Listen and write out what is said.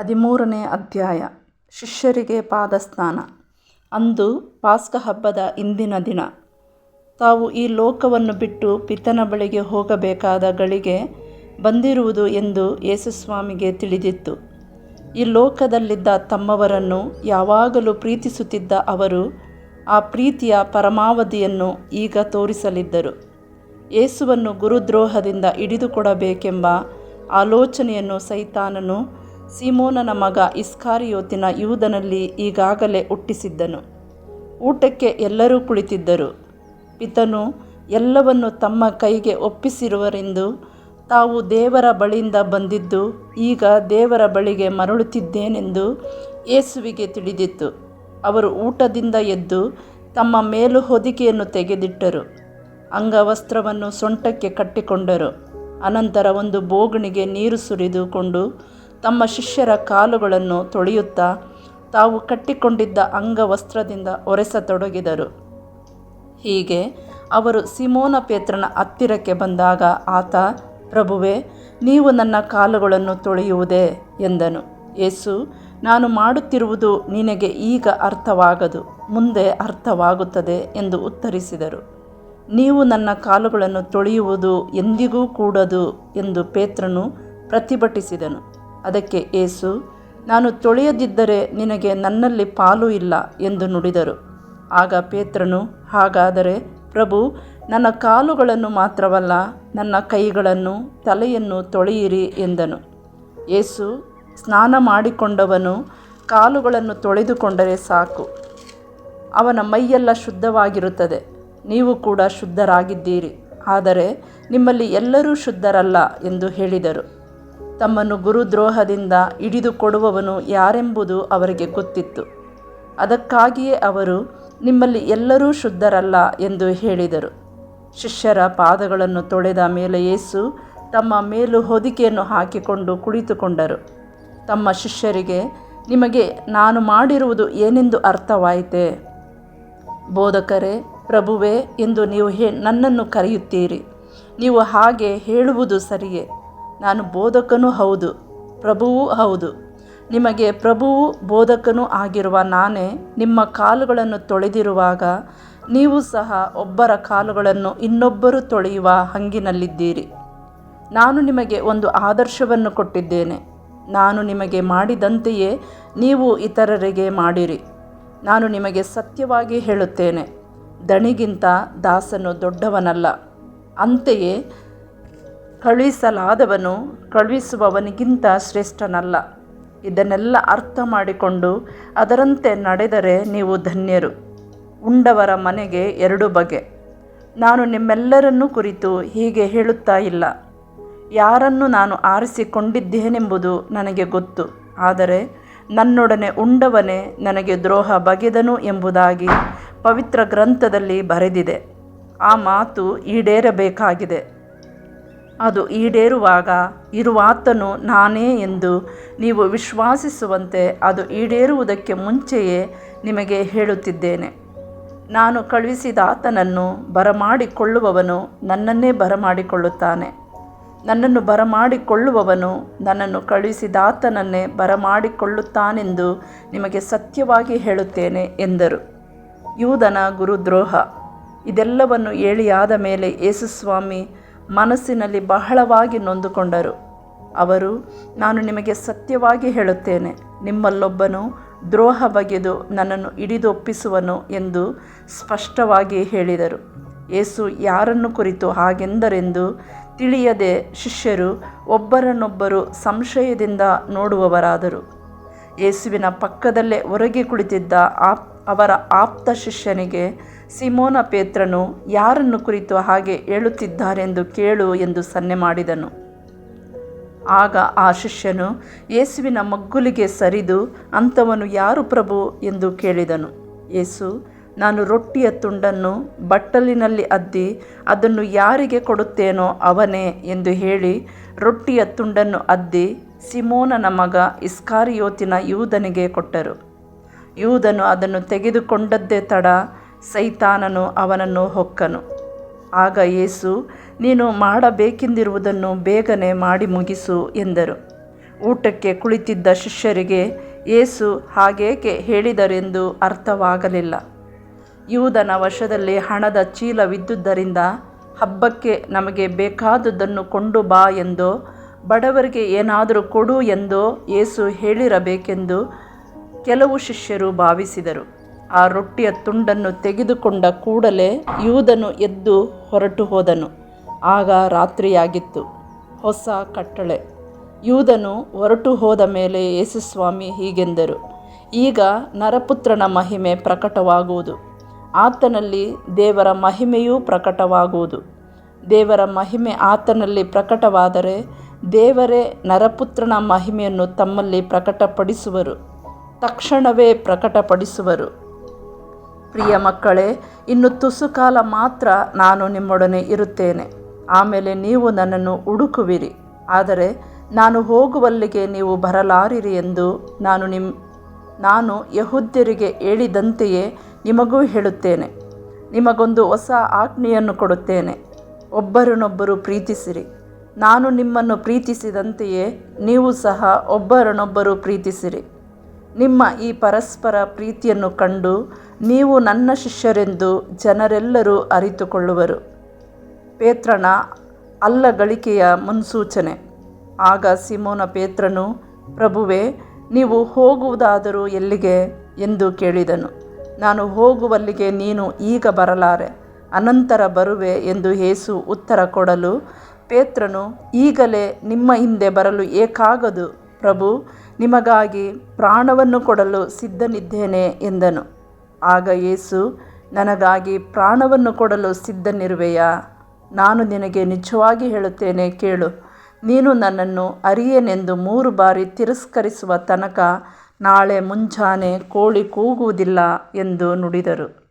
ಹದಿಮೂರನೇ ಅಧ್ಯಾಯ. ಶಿಷ್ಯರಿಗೆ ಪಾದಸ್ನಾನ. ಅಂದು ಪಾಸ್ಕ ಹಬ್ಬದ ಇಂದಿನ ದಿನ. ತಾವು ಈ ಲೋಕವನ್ನು ಬಿಟ್ಟು ಪಿತನ ಬಳಿಗೆ ಹೋಗಬೇಕಾದ ಗಳಿಗೆ ಬಂದಿರುವುದು ಎಂದು ಯೇಸುಸ್ವಾಮಿಗೆ ತಿಳಿದಿತ್ತು. ಈ ಲೋಕದಲ್ಲಿದ್ದ ತಮ್ಮವರನ್ನು ಯಾವಾಗಲೂ ಪ್ರೀತಿಸುತ್ತಿದ್ದ ಅವರು ಆ ಪ್ರೀತಿಯ ಪರಮಾವಧಿಯನ್ನು ಈಗ ತೋರಿಸಲಿದ್ದರು. ಯೇಸುವನ್ನು ಗುರುದ್ರೋಹದಿಂದ ಹಿಡಿದುಕೊಡಬೇಕೆಂಬ ಆಲೋಚನೆಯನ್ನು ಸೈತಾನನು ಸೀಮೋನನ ಮಗ ಇಸ್ಕಾರಿಯೋತಿನ ಯೂದನಲ್ಲಿ ಈಗಾಗಲೇ ಹುಟ್ಟಿಸಿದ್ದನು. ಊಟಕ್ಕೆ ಎಲ್ಲರೂ ಕುಳಿತಿದ್ದರು. ಪಿತನು ಎಲ್ಲವನ್ನು ತಮ್ಮ ಕೈಗೆ ಒಪ್ಪಿಸಿರುವರೆಂದು ತಾವು ದೇವರ ಬಳಿಯಿಂದ ಬಂದಿದ್ದು, ಈಗ ದೇವರ ಬಳಿಗೆ ಮರಳುತ್ತಿದ್ದೇನೆಂದು ಯೇಸುವಿಗೆ ತಿಳಿದಿತ್ತು. ಅವರು ಊಟದಿಂದ ಎದ್ದು ತಮ್ಮ ಮೇಲು ಹೊದಿಕೆಯನ್ನು ತೆಗೆದಿಟ್ಟರು. ಅಂಗವಸ್ತ್ರವನ್ನು ಸೊಂಟಕ್ಕೆ ಕಟ್ಟಿಕೊಂಡರು. ಅನಂತರ ಒಂದು ಬೋಗಣಿಗೆ ನೀರು ಸುರಿದುಕೊಂಡು ತಮ್ಮ ಶಿಷ್ಯರ ಕಾಲುಗಳನ್ನು ತೊಳೆಯುತ್ತಾ ತಾವು ಕಟ್ಟಿಕೊಂಡಿದ್ದ ಅಂಗವಸ್ತ್ರದಿಂದ ಒರೆಸತೊಡಗಿದರು. ಹೀಗೆ ಅವರು ಸಿಮೋನ ಪೇತ್ರನ ಹತ್ತಿರಕ್ಕೆ ಬಂದಾಗ ಆತ, ಪ್ರಭುವೆ, ನೀವು ನನ್ನ ಕಾಲುಗಳನ್ನು ತೊಳೆಯುವುದೇ? ಎಂದನು. ಯೇಸು, ನಾನು ಮಾಡುತ್ತಿರುವುದು ನಿನಗೆ ಈಗ ಅರ್ಥವಾಗದು, ಮುಂದೆ ಅರ್ಥವಾಗುತ್ತದೆ ಎಂದು ಉತ್ತರಿಸಿದರು. ನೀವು ನನ್ನ ಕಾಲುಗಳನ್ನು ತೊಳೆಯುವುದು ಎಂದಿಗೂ ಕೂಡದು ಎಂದು ಪೇತ್ರನು ಪ್ರತಿಭಟಿಸಿದನು. ಅದಕ್ಕೆ ಏಸು, ನಾನು ತೊಳೆಯದಿದ್ದರೆ ನಿನಗೆ ನನ್ನಲ್ಲಿ ಪಾಲು ಇಲ್ಲ ಎಂದು ನುಡಿದರು. ಆಗ ಪೇತ್ರನು, ಹಾಗಾದರೆ ಪ್ರಭು, ನನ್ನ ಕಾಲುಗಳನ್ನು ಮಾತ್ರವಲ್ಲ, ನನ್ನ ಕೈಗಳನ್ನು, ತಲೆಯನ್ನು ತೊಳೆಯಿರಿ ಎಂದನು. ಏಸು, ಸ್ನಾನ ಮಾಡಿಕೊಂಡವನು ಕಾಲುಗಳನ್ನು ತೊಳೆದುಕೊಂಡರೆ ಸಾಕು. ಅವನ ಮೈಯೆಲ್ಲ ಶುದ್ಧವಾಗಿರುತ್ತದೆ. ನೀವು ಕೂಡ ಶುದ್ಧರಾಗಿದ್ದೀರಿ. ಆದರೆ ನಿಮ್ಮಲ್ಲಿ ಎಲ್ಲರೂ ಶುದ್ಧರಲ್ಲ ಎಂದು ಹೇಳಿದರು. ತಮ್ಮನ್ನು ಗುರುದ್ರೋಹದಿಂದ ಹಿಡಿದುಕೊಡುವವನು ಯಾರೆಂಬುದು ಅವರಿಗೆ ಗೊತ್ತಿತ್ತು. ಅದಕ್ಕಾಗಿಯೇ ಅವರು, ನಿಮ್ಮಲ್ಲಿ ಎಲ್ಲರೂ ಶುದ್ಧರಲ್ಲ ಎಂದು ಹೇಳಿದರು. ಶಿಷ್ಯರ ಪಾದಗಳನ್ನು ತೊಳೆದ ಮೇಲೆ ಯೇಸು ತಮ್ಮ ಮೇಲು ಹೊದಿಕೆಯನ್ನು ಹಾಕಿಕೊಂಡು ಕುಳಿತುಕೊಂಡರು. ತಮ್ಮ ಶಿಷ್ಯರಿಗೆ, ನಿಮಗೆ ನಾನು ಮಾಡಿರುವುದು ಏನೆಂದು ಅರ್ಥವಾಯಿತೆ? ಬೋಧಕರೇ, ಪ್ರಭುವೇ, ಎಂದು ನೀವು ಹೇ, ನನ್ನನ್ನು ಕರೆಯುತ್ತೀರಿ. ನೀವು ಹಾಗೆ ಹೇಳುವುದು ಸರಿಯೇ? ನಾನು ಬೋಧಕನೂ ಹೌದು, ಪ್ರಭುವೂ ಹೌದು. ನಿಮಗೆ ಪ್ರಭುವು ಬೋಧಕನೂ ಆಗಿರುವ ನಾನೇ ನಿಮ್ಮ ಕಾಲುಗಳನ್ನು ತೊಳೆದಿರುವಾಗ ನೀವು ಸಹ ಒಬ್ಬರ ಕಾಲುಗಳನ್ನು ಇನ್ನೊಬ್ಬರು ತೊಳೆಯುವ ಹಂಗಿನಲ್ಲಿದ್ದೀರಿ. ನಾನು ನಿಮಗೆ ಒಂದು ಆದರ್ಶವನ್ನು ಕೊಟ್ಟಿದ್ದೇನೆ. ನಾನು ನಿಮಗೆ ಮಾಡಿದಂತೆಯೇ ನೀವು ಇತರರಿಗೆ ಮಾಡಿರಿ. ನಾನು ನಿಮಗೆ ಸತ್ಯವಾಗಿ ಹೇಳುತ್ತೇನೆ. ದಣಿಗಿಂತ ದಾಸನು ದೊಡ್ಡವನಲ್ಲ. ಅಂತೆಯೇ ಕಳುಹಿಸಲಾದವನು ಕಳುಹಿಸುವವನಿಗಿಂತ ಶ್ರೇಷ್ಠನಲ್ಲ. ಇದನ್ನೆಲ್ಲ ಅರ್ಥ ಮಾಡಿಕೊಂಡು ಅದರಂತೆ ನಡೆದರೆ ನೀವು ಧನ್ಯರು. ಉಂಡವರ ಮನೆಗೆ ಎರಡು ಬಗೆ. ನಾನು ನಿಮ್ಮೆಲ್ಲರನ್ನೂ ಕುರಿತು ಹೀಗೆ ಹೇಳುತ್ತಾ ಇಲ್ಲ. ಯಾರನ್ನು ನಾನು ಆರಿಸಿಕೊಂಡಿದ್ದೇನೆಂಬುದು ನನಗೆ ಗೊತ್ತು. ಆದರೆ ನನ್ನೊಡನೆ ಉಂಡವನೇ ನನಗೆ ದ್ರೋಹ ಬಗೆದನು ಎಂಬುದಾಗಿ ಪವಿತ್ರ ಗ್ರಂಥದಲ್ಲಿ ಬರೆದಿದೆ. ಆ ಮಾತು ಈಡೇರಬೇಕಾಗಿದೆ. ಅದು ಈಡೇರುವಾಗ ಇರುವಾತನು ನಾನೇ ಎಂದು ನೀವು ವಿಶ್ವಾಸಿಸುವಂತೆ ಅದು ಈಡೇರುವುದಕ್ಕೆ ಮುಂಚೆಯೇ ನಿಮಗೆ ಹೇಳುತ್ತಿದ್ದೇನೆ. ನಾನು ಕಳುಹಿಸಿದಾತನನ್ನು ಬರಮಾಡಿಕೊಳ್ಳುವವನು ನನ್ನನ್ನೇ ಬರಮಾಡಿಕೊಳ್ಳುತ್ತಾನೆ. ನನ್ನನ್ನು ಬರಮಾಡಿಕೊಳ್ಳುವವನು ನನ್ನನ್ನು ಕಳುಹಿಸಿದಾತನನ್ನೇ ಬರಮಾಡಿಕೊಳ್ಳುತ್ತಾನೆಂದು ನಿಮಗೆ ಸತ್ಯವಾಗಿ ಹೇಳುತ್ತೇನೆ ಎಂದರು. ಯೂದನ ಗುರುದ್ರೋಹ. ಇದೆಲ್ಲವನ್ನು ಹೇಳಿಯಾದ ಮೇಲೆ ಯೇಸುಸ್ವಾಮಿ ಮನಸ್ಸಿನಲ್ಲಿ ಬಹಳವಾಗಿ ನೊಂದುಕೊಂಡರು. ಅವರು, ನಾನು ನಿಮಗೆ ಸತ್ಯವಾಗಿ ಹೇಳುತ್ತೇನೆ. ನಿಮ್ಮಲ್ಲೊಬ್ಬನು ದ್ರೋಹ ಬಗೆದು ನನ್ನನ್ನು ಹಿಡಿದೊಪ್ಪಿಸುವನು ಎಂದು ಸ್ಪಷ್ಟವಾಗಿ ಹೇಳಿದರು. ಯೇಸು ಯಾರನ್ನು ಕುರಿತು ಹಾಗೆಂದರೆಂದು ತಿಳಿಯದೆ ಶಿಷ್ಯರು ಒಬ್ಬರನ್ನೊಬ್ಬರು ಸಂಶಯದಿಂದ ನೋಡುವವರಾದರು. ಯೇಸುವಿನ ಪಕ್ಕದಲ್ಲೇ ಹೊರಗೆ ಕುಳಿತಿದ್ದ ಆಪ್ ಅವರ ಆಪ್ತ ಶಿಷ್ಯನಿಗೆ, ಸಿಮೋನ ಪೇತ್ರನು ಯಾರನ್ನು ಕುರಿತು ಹಾಗೆ ಹೇಳುತ್ತಿದ್ದಾರೆಂದು ಕೇಳು ಎಂದು ಸನ್ನೆ ಮಾಡಿದನು. ಆಗ ಆ ಶಿಷ್ಯನು, ಯೇಸುವಿನ ಮಗ್ಗುಲಿಗೆ ಸರಿದು ಅಂಥವನು ಯಾರು ಪ್ರಭು ಎಂದು ಕೇಳಿದನು. ಯೇಸು, ನಾನು ರೊಟ್ಟಿಯ ತುಂಡನ್ನು ಬಟ್ಟಲಿನಲ್ಲಿ ಅದ್ದಿ, ಅದನ್ನು ಯಾರಿಗೆ ಕೊಡುತ್ತೇನೋ ಅವನೇ ಎಂದು ಹೇಳಿ, ರೊಟ್ಟಿಯ ತುಂಡನ್ನು ಅದ್ದಿ, ಸಿಮೋನನ ಮಗ ಇಸ್ಕಾರಿಯೋತಿನ ಯೂದನಿಗೆ ಕೊಟ್ಟರು. ಯೂದನು ಅದನ್ನು ತೆಗೆದುಕೊಂಡದ್ದೇ ತಡ ಸೈತಾನನು ಅವನನ್ನು ಹೊಕ್ಕನು. ಆಗ ಯೇಸು, ನೀನು ಮಾಡಬೇಕೆಂದಿರುವುದನ್ನು ಬೇಗನೆ ಮಾಡಿ ಮುಗಿಸು ಎಂದರು. ಊಟಕ್ಕೆ ಕುಳಿತಿದ್ದ ಶಿಷ್ಯರಿಗೆ ಯೇಸು ಹಾಗೇಕೆ ಹೇಳಿದರೆಂದು ಅರ್ಥವಾಗಲಿಲ್ಲ. ಯೂದನ ವಶದಲ್ಲಿ ಹಣದ ಚೀಲವಿದ್ದುದರಿಂದ ಹಬ್ಬಕ್ಕೆ ನಮಗೆ ಬೇಕಾದುದನ್ನು ಕೊಂಡು ಬಾ ಎಂದೋ, ಬಡವರಿಗೆ ಏನಾದರೂ ಕೊಡು ಎಂದೋ ಯೇಸು ಹೇಳಿರಬೇಕೆಂದು ಕೆಲವು ಶಿಷ್ಯರು ಭಾವಿಸಿದರು. ಆ ರೊಟ್ಟಿಯ ತುಂಡನ್ನು ತೆಗೆದುಕೊಂಡ ಕೂಡಲೇ ಯೂದನು ಎದ್ದು ಹೊರಟು ಹೋದನು. ಆಗ ರಾತ್ರಿಯಾಗಿತ್ತು. ಹೊಸ ಕಟ್ಟಳೆ. ಯೂದನು ಹೊರಟು ಹೋದ ಮೇಲೆ ಯೇಸುಸ್ವಾಮಿ ಹೀಗೆಂದರು. ಈಗ ನರಪುತ್ರನ ಮಹಿಮೆ ಪ್ರಕಟವಾಗುವುದು. ಆತನಲ್ಲಿ ದೇವರ ಮಹಿಮೆಯೂ ಪ್ರಕಟವಾಗುವುದು. ದೇವರ ಮಹಿಮೆ ಆತನಲ್ಲಿ ಪ್ರಕಟವಾದರೆ ದೇವರೇ ನರಪುತ್ರನ ಮಹಿಮೆಯನ್ನು ತಮ್ಮಲ್ಲಿ ಪ್ರಕಟಪಡಿಸುವರು. ತಕ್ಷಣವೇ ಪ್ರಕಟಪಡಿಸುವರು. ಪ್ರಿಯ ಮಕ್ಕಳೇ, ಇನ್ನು ತುಸು ಕಾಲ ಮಾತ್ರ ನಾನು ನಿಮ್ಮೊಡನೆ ಇರುತ್ತೇನೆ. ಆಮೇಲೆ ನೀವು ನನ್ನನ್ನು ಹುಡುಕುವಿರಿ. ಆದರೆ ನಾನು ಹೋಗುವಲ್ಲಿಗೆ ನೀವು ಬರಲಾರಿರಿ ಎಂದು ನಾನು ನಿಮ್ಮ ನಾನು ಯಹುದ್ಯರಿಗೆ ಹೇಳಿದಂತೆಯೇ ನಿಮಗೂ ಹೇಳುತ್ತೇನೆ. ನಿಮಗೊಂದು ಹೊಸ ಆಜ್ಞೆಯನ್ನು ಕೊಡುತ್ತೇನೆ. ಒಬ್ಬರನ್ನೊಬ್ಬರು ಪ್ರೀತಿಸಿರಿ. ನಾನು ನಿಮ್ಮನ್ನು ಪ್ರೀತಿಸಿದಂತೆಯೇ ನೀವು ಸಹ ಒಬ್ಬರನ್ನೊಬ್ಬರು ಪ್ರೀತಿಸಿರಿ. ನಿಮ್ಮ ಈ ಪರಸ್ಪರ ಪ್ರೀತಿಯನ್ನು ಕಂಡು ನೀವು ನನ್ನ ಶಿಷ್ಯರೆಂದು ಜನರೆಲ್ಲರೂ ಅರಿತುಕೊಳ್ಳುವರು. ಪೇತ್ರನ ಅಲ್ಲಗಳಿಕೆಯ ಮುನ್ಸೂಚನೆ. ಆಗ ಸಿಮೋನ ಪೇತ್ರನು, ಪ್ರಭುವೇ, ನೀವು ಹೋಗುವುದಾದರೂ ಎಲ್ಲಿಗೆ? ಎಂದು ಕೇಳಿದನು. ನಾನು ಹೋಗುವಲ್ಲಿಗೆ ನೀನು ಈಗ ಬರಲಾರೆ. ಅನಂತರ ಬರುವೆ ಎಂದು ಯೇಸು ಉತ್ತರ ಕೊಡಲು ಪೇತ್ರನು, ಈಗಲೇ ನಿಮ್ಮ ಹಿಂದೆ ಬರಲು ಏಕಾಗದು. ಪ್ರಭು, ನಿಮಗಾಗಿ ಪ್ರಾಣವನ್ನು ಕೊಡಲು ಸಿದ್ಧನಿದ್ದೇನೆ ಎಂದನು. ಆಗ ಯೇಸು, ನನಗಾಗಿ ಪ್ರಾಣವನ್ನು ಕೊಡಲು ಸಿದ್ಧನಿರುವೆಯಾ? ನಾನು ನಿನಗೆ ನಿಜವಾಗಿ ಹೇಳುತ್ತೇನೆ, ಕೇಳು. ನೀನು ನನ್ನನ್ನು ಅರಿಯೇನೆಂದು ಮೂರು ಬಾರಿ ತಿರಸ್ಕರಿಸುವ ತನಕ ನಾಳೆ ಮುಂಜಾನೆ ಕೋಳಿ ಕೂಗುವುದಿಲ್ಲ ಎಂದು ನುಡಿದರು.